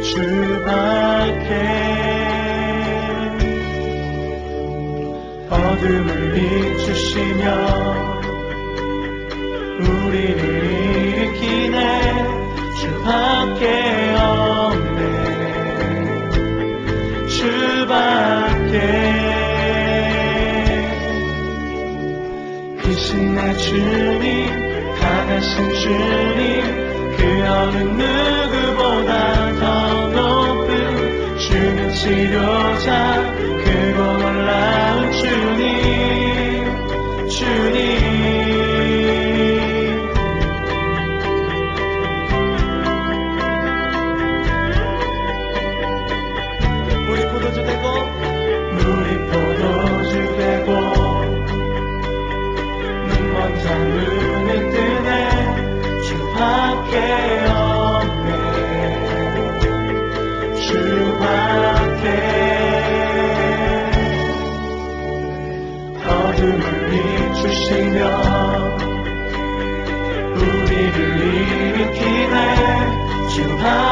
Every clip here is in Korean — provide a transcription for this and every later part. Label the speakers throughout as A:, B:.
A: 주 밖에 어둠을 비추시며 우리를 일으키네. 주 밖에 없네 주 밖에 그신 내 주님 강하신 주님 그 어느 누구보다 더 높은 주는 치료자 그 주시며 우리를 일으키네. 주하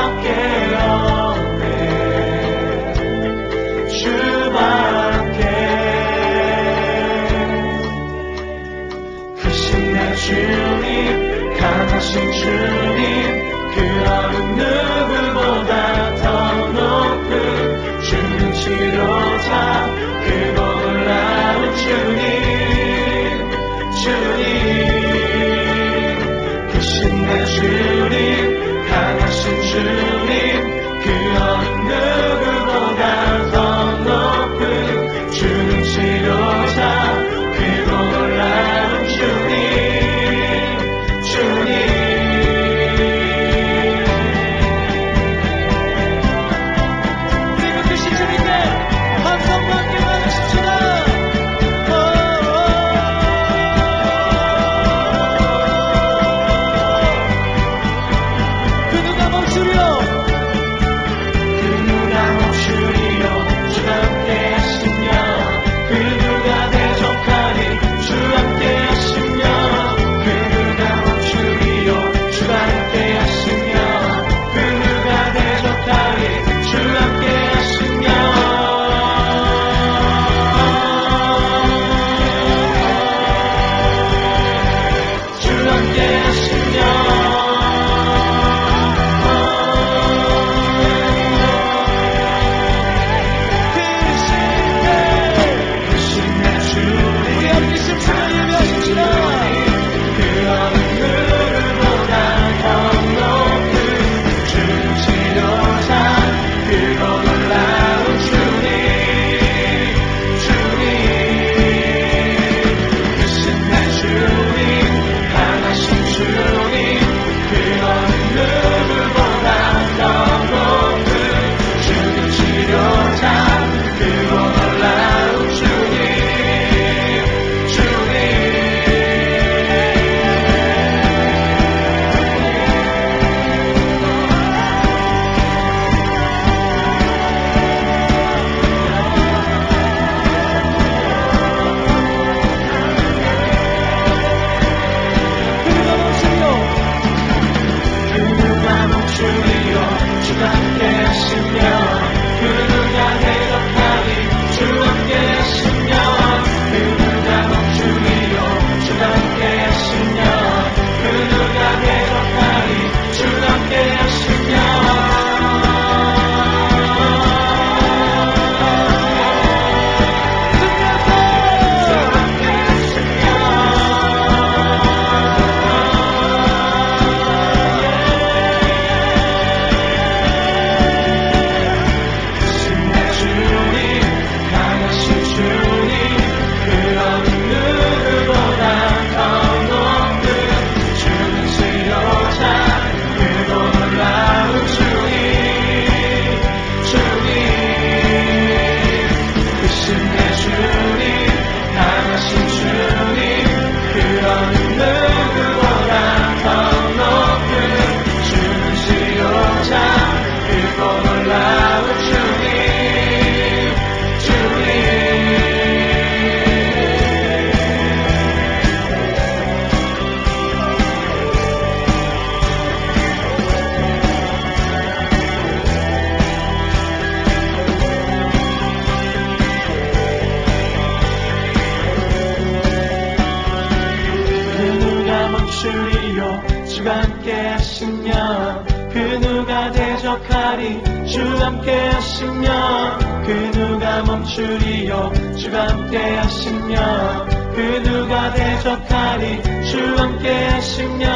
A: 하시며 그 누가 대적하리? 주 함께 하시며 그 누가 멈추리요? 주가 함께 하시며 그 누가 대적하리? 주 함께 하시며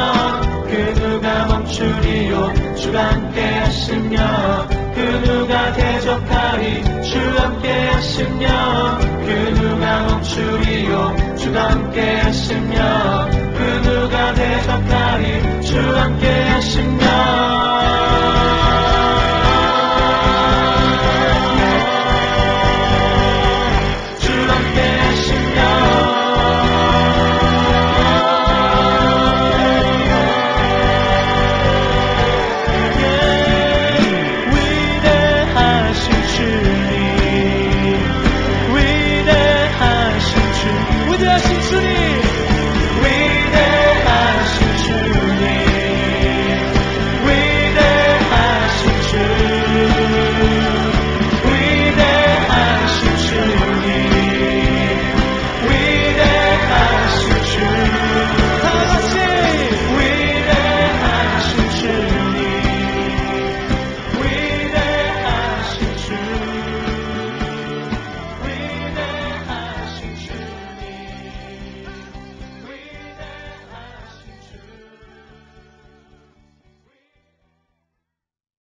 A: 그 누가 멈추리요? 주가 함께 하시며 그 누가 대적하리? 주 함께 하시며 그 누가 멈추리요? 주가 함께 하시며